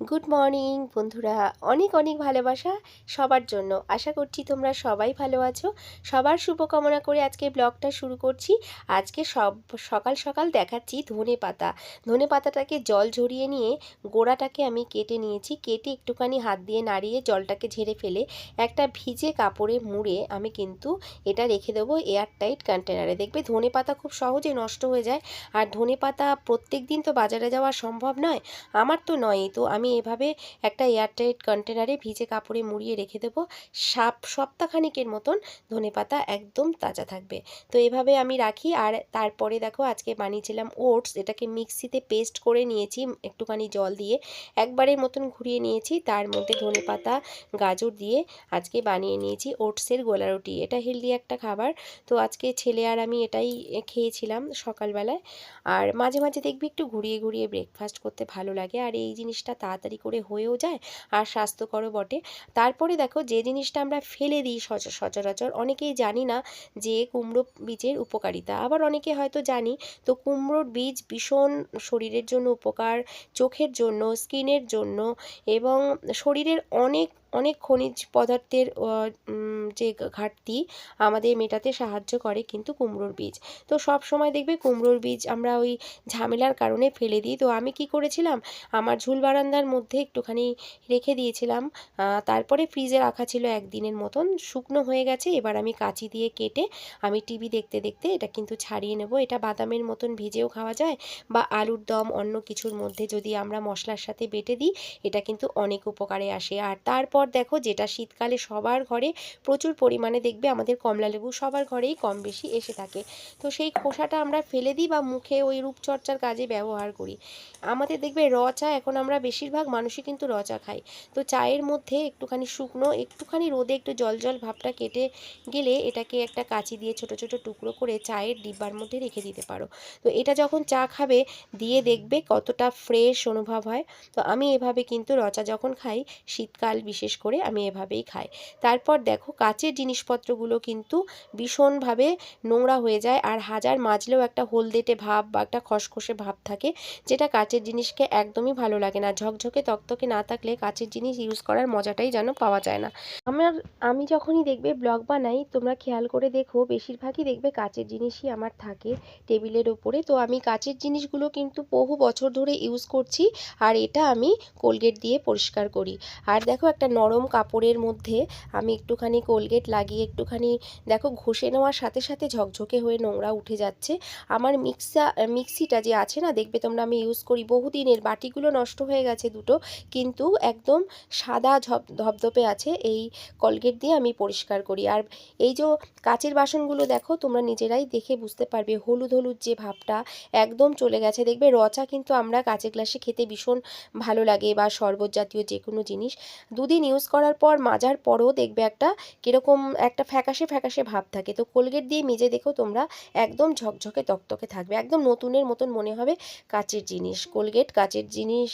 Good morning বন্ধুরা। অনেক অনেক ভালোবাসা সবার জন্য। আশা করছি তোমরা সবাই ভালো আছো। সবার শুভকামনা করে আজকে ব্লগটা শুরু করছি। আজকে সব, সকাল সকাল দেখাচ্ছি ধনে পাতা। ধনে পাতাটাকে জল ঝরিয়ে নিয়ে গোড়াটাকে আমি কেটে নিয়েছি। কেটে একটুখানি হাত দিয়ে নাড়িয়ে জলটাকে ঝেড়ে ফেলে একটা ভিজে কাপড়ে মুড়ে আমি কিন্তু এটা রেখে দেবো এয়ার টাইট কন্টেনারে। দেখবে ধনে পাতা খুব সহজে নষ্ট হয়ে যায়। আর ধনে পাতা প্রত্যেক দিন তো বাজারে যাওয়া সম্ভব নয়। আমার তো নয়ই। তো আমি এভাবে একটা এয়ারটাইট কন্টেনারে ভিজে কাপড়ে মুড়িয়ে রেখে দেবো। সাপ সপ্তাহখানিকের মতন ধনে পাতা একদম তাজা থাকবে। তো এভাবে আমি রাখি আর তারপরে দেখো আজকে বানিয়েছিলাম ওটস, এটাকে মিক্সিতে পেস্ট করে নিয়েছি, একটুখানি জল দিয়ে। একবারের মতন ঘুরিয়ে নিয়েছি, তার মধ্যে ধনে পাতা, গাজর দিয়ে আজকে বানিয়ে নিয়েছি ওটসের গোলা রুটি। এটা হেলদি একটা খাবার। তো আজকে ছেলে আর আমি এটাই খেয়েছিলাম সকালবেলায়। আর মাঝে মাঝে দেখবি একটু ঘুরিয়ে ঘুরিয়ে ব্রেকফাস্ট করতে ভালো লাগে। আর এই জিনিসটা তাড়াতাড়ি করে হয়েও যায় আর স্বাস্থ্যকরও বটে। তারপরে দেখো যে জিনিসটা আমরা ফেলে দিই সচ- সচরাচর অনেকেই জানি না যে কুমড়ো বীজের উপকারিতা। আবার অনেকে হয়তো জানি তো কুমড়োর বীজ ভীষণ শরীরের জন্য উপকার, চোখের জন্য, স্কিনের জন্য এবং শরীরের অনেক অনেক খনিজ পদার্থের যে ঘাটতি আমাদের মেটাতে সাহায্য করে কিন্তু কুমড়োর বীজ। তো সব সময় দেখবে কুমড়োর বীজ আমরা ওই ঝামেলার কারণে ফেলে দিই। তো আমি কি করেছিলাম? আমার ঝুল বারান্দার মধ্যে একটুখানি রেখে দিয়েছিলাম। তারপরে ফ্রিজে রাখা ছিল একদিনের মতন। শুকনো হয়ে গেছে। এবার আমি কাঁচি দিয়ে কেটে আমি টিভি দেখতে দেখতে এটা কিন্তু ছাড়িয়ে নেব। এটা বাদামের মতন ভেজেও খাওয়া যায় বা আলুর দম অন্য কিছুর মধ্যে যদি আমরা মশলার সাথে বেটে দিই, এটা কিন্তু অনেক উপকারে আসে। আর তারপর দেখো যেটা শীতকালে সবার ঘরে প্রচুর পরিমাণে দেখবে আমাদের কমলা লেবু সবার ঘরেই কম বেশি এসে থাকে। তো সেই খোসাটা আমরা ফেলে দিই বা মুখে ওই রূপচর্চার কাজে ব্যবহার করি। আমাদের দেখবে র চা এখন আমরা বেশিরভাগ মানুষই কিন্তু র চা খাই তো চায়ের মধ্যে একটুখানি শুকনো, একটুখানি রোদে একটু জল জল ভাবটা কেটে গেলে এটাকে একটা কাঁচি দিয়ে ছোট ছোট টুকরো করে চায়ের ডিব্বার মধ্যে রেখে দিতে পারো। তো এটা যখন চা খাবে দিয়ে দেখবে কতটা ফ্রেশ অনুভব হয়। তো আমি এভাবে কিন্তু রচা যখন খাই, শীতকাল বিশেষ করে আমি এভাবেই খাই। তারপর দেখো কাচের জিনিসপত্রগুলো কিন্তু ভীষণভাবে নোংরা হয়ে যায় আর হাজার মাজলেও একটা হলদেটে ভাব বা একটা খসখসে ভাব থাকে যেটা কাচের জিনিসকে একদমই ভালো লাগে না। ঝকঝকে তকতকে না থাকলে কাচের জিনিস ইউজ করার মজাটাই যেন পাওয়া যায় না। আমার, আমি যখনই দেখবে ব্লগ বানাই তোমরা খেয়াল করে দেখো বেশিরভাগই দেখবে কাচের জিনিসই আমার থাকে টেবিলের ওপরে। তো আমি কাচের জিনিসগুলো কিন্তু বহু বছর ধরে ইউজ করছি আর এটা আমি কোলগেট দিয়ে পরিষ্কার করি। আর দেখো একটা নরম কাপড়ের মধ্যে আমি একটুখানি কোলগেট লাগিয়ে একটুখানি, দেখো ঘষে নেওয়ার সাথে সাথে ঝকঝকে হয়ে নোংরা উঠে যাচ্ছে। আমার মিক্সা, মিক্সিটা যে আছে না, দেখবে তোমরা আমি ইউজ করি, বহুদিনের বাটিগুলো নষ্ট হয়ে গেছে দুটো, কিন্তু একদম সাদা ঝপ, ধপধপে আছে, এই কলগেট দিয়ে আমি পরিষ্কার করি। আর এই যে কাচের বাসনগুলো দেখো, তোমরা নিজেরাই দেখে বুঝতে পারবে, হলুদ হলুদ যে ভাবটা একদম চলে গেছে। দেখবে রচা কিন্তু আমরা কাচের গ্লাসে খেতে ভীষণ ভালো লাগে, বা শরবত জাতীয় যে কোনো জিনিস। দুদিন ইউজ করার পর মাজার পরও দেখবে একটা কীরকম একটা ফ্যাকাশে ফ্যাকাশে ভাব থাকে। তো কোলগেট দিয়ে মেজে দেখো তোমরা একদম ঝকঝকে তকতকে থাকবে। একদম নতুনের মতন মনে হবে কাচের জিনিস। কোলগেট কাচের জিনিস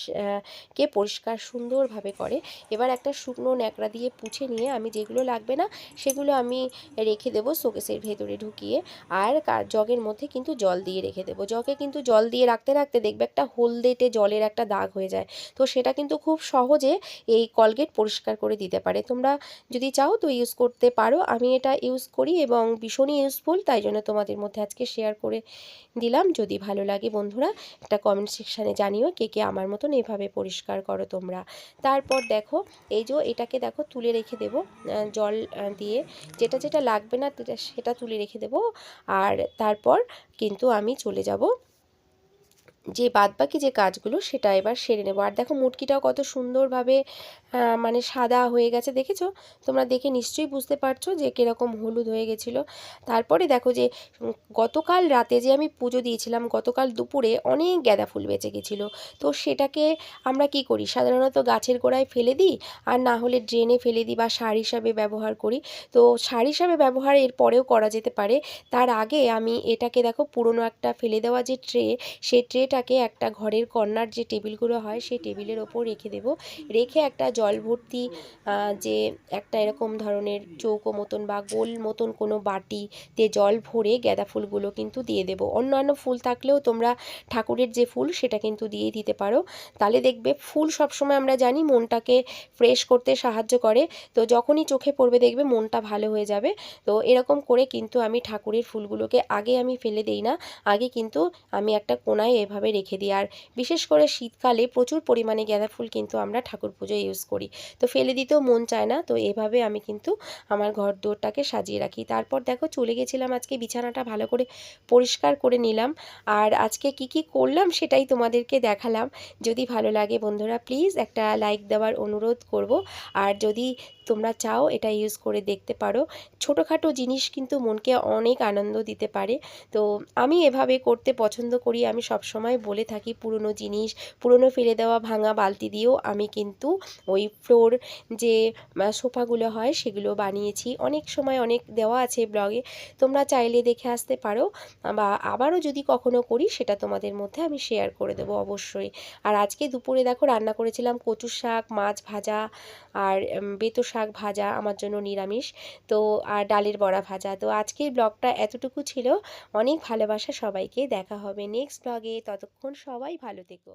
কে পরিষ্কার সুন্দরভাবে করে। এবার একটা শুকনো ন্যাকড়া দিয়ে পুছে নিয়ে আমি যেগুলো লাগবে না সেগুলো আমি রেখে দেবো শোকেসের ভেতরে ঢুকিয়ে। আর জগের মধ্যে কিন্তু জল দিয়ে রেখে দেবো। জগে কিন্তু জল দিয়ে রাখতে রাখতে দেখবে একটা হলদেটে জলের একটা দাগ হয়ে যায়। তো সেটা কিন্তু খুব সহজে এই কলগেট পরিষ্কার করে দিতে পারে। তোমরা যদি চাও তো ইউজ করতে পারো। আমি এটা ইউজ করি এবং ভীষণই ইউজফুল তাই জন্য তোমাদের মধ্যে আজকে শেয়ার করে দিলাম। যদি ভালো লাগে বন্ধুরা, একটা কমেন্ট সেকশানে জানিও কে কে আমার মতন এভাবে পরিষ্কার করো তোমরা। তারপর দেখো, এই যে এটাকে দেখো তুলে রেখে দেবো জল দিয়ে। যেটা যেটা লাগবে না সেটা তুলে রেখে দেবো। আর তারপর কিন্তু আমি চলে যাব যে বাদবাকি যে কাজগুলো সেটা এবার সেরে নেব। আর দেখো মুটকিটাও কত সুন্দরভাবে মানে সাদা হয়ে গেছে, দেখেছ? তোমরা দেখে নিশ্চয়ই বুঝতে পারছ যে কীরকম হলুদ হয়ে গেছিল। তারপরে দেখো যে গতকাল রাতে যে আমি পুজো দিয়েছিলাম, গতকাল দুপুরে অনেক গাঁদা ফুল বেঁচে গেছিল। তো সেটাকে আমরা কি করি? সাধারণত গাছের গোড়ায় ফেলে দিই, আর না হলে ড্রেনে ফেলে দিই বা সার হিসাবে ব্যবহার করি। তো সার হিসাবে ব্যবহার এর পরেও করা যেতে পারে। তার আগে আমি এটাকে দেখো পুরনো একটা ফেলে দেওয়া যে ট্রে, সেই ট্রেটা ট্রেটাকে একটা ঘরের কর্নার যে টেবিলগুলো হয়, সেই টেবিলের ওপর রেখে দেব। রেখে একটা জল ভর্তি যে একটা এরকম ধরনের চৌকো মতন বা গোল মতন কোনো বাটিতে জল ভরে গাঁদা ফুলগুলো কিন্তু দিয়ে দেবো। অন্যান্য ফুল থাকলেও তোমরা ঠাকুরের যে ফুল, সেটা কিন্তু দিয়ে দিতে পারো। তাহলে দেখবে ফুল সবসময় আমরা জানি মনটাকে ফ্রেশ করতে সাহায্য করে। তো যখনই চোখে পড়বে দেখবে মনটা ভালো হয়ে যাবে। তো এরকম করে কিন্তু আমি ঠাকুরের ফুলগুলোকে আগে আমি ফেলে দিই না। আগে কিন্তু আমি একটা কোনায় এভাবে রেখে দিই। আর বিশেষ করে শীতকালে প্রচুর পরিমাণে গাঁদা ফুল কিন্তু আমরা ঠাকুর পুজোয় ইউজ করি। তো ফেলে দিতেও মন চায় না, তো এভাবে আমি কিন্তু আমার ঘর দোরটাকে সাজিয়ে রাখি। তারপর দেখো চলে গেছিলাম আজকে বিছানাটা ভালো করে পরিষ্কার করে নিলাম। আর আজকে কি কি করলাম সেটাই তোমাদেরকে দেখালাম। যদি ভালো লাগে বন্ধুরা প্লিজ একটা লাইক দেওয়ার অনুরোধ করব। আর যদি তোমরা চাও এটা ইউজ করে দেখতে পারো। ছোটোখাটো জিনিস কিন্তু মনকে অনেক আনন্দ দিতে পারে। তো আমি এভাবে করতে পছন্দ করি। আমি সব সময় বলে থাকি পুরনো জিনিস, পুরনো ফেলে দেওয়া ভাঙা বালতি দিয়েও আমি কিন্তু ওই ফ্লোর যে সোফাগুলো হয় সেগুলো বানিয়েছি। অনেক সময় অনেক দেওয়া আছে ব্লগে তোমরা চাইলে দেখে আসতে পারো। বা আবারও যদি কখনো করি সেটা তোমাদের মধ্যে আমি শেয়ার করে দেবো অবশ্যই। আর আজকে দুপুরে দেখো রান্না করেছিলাম কচু শাক, মাছ ভাজা আর বেতো শাক ভাজা আমার জন্য নিরামিষ। তো, আর ডালের বড়া ভাজা। তো আজকের ব্লগটা এতটুকু ছিল। অনেক ভালোবাসা সবাইকে। দেখা হবে নেক্সট ব্লগে ততক্ষণ সবাই ভালো থেকো।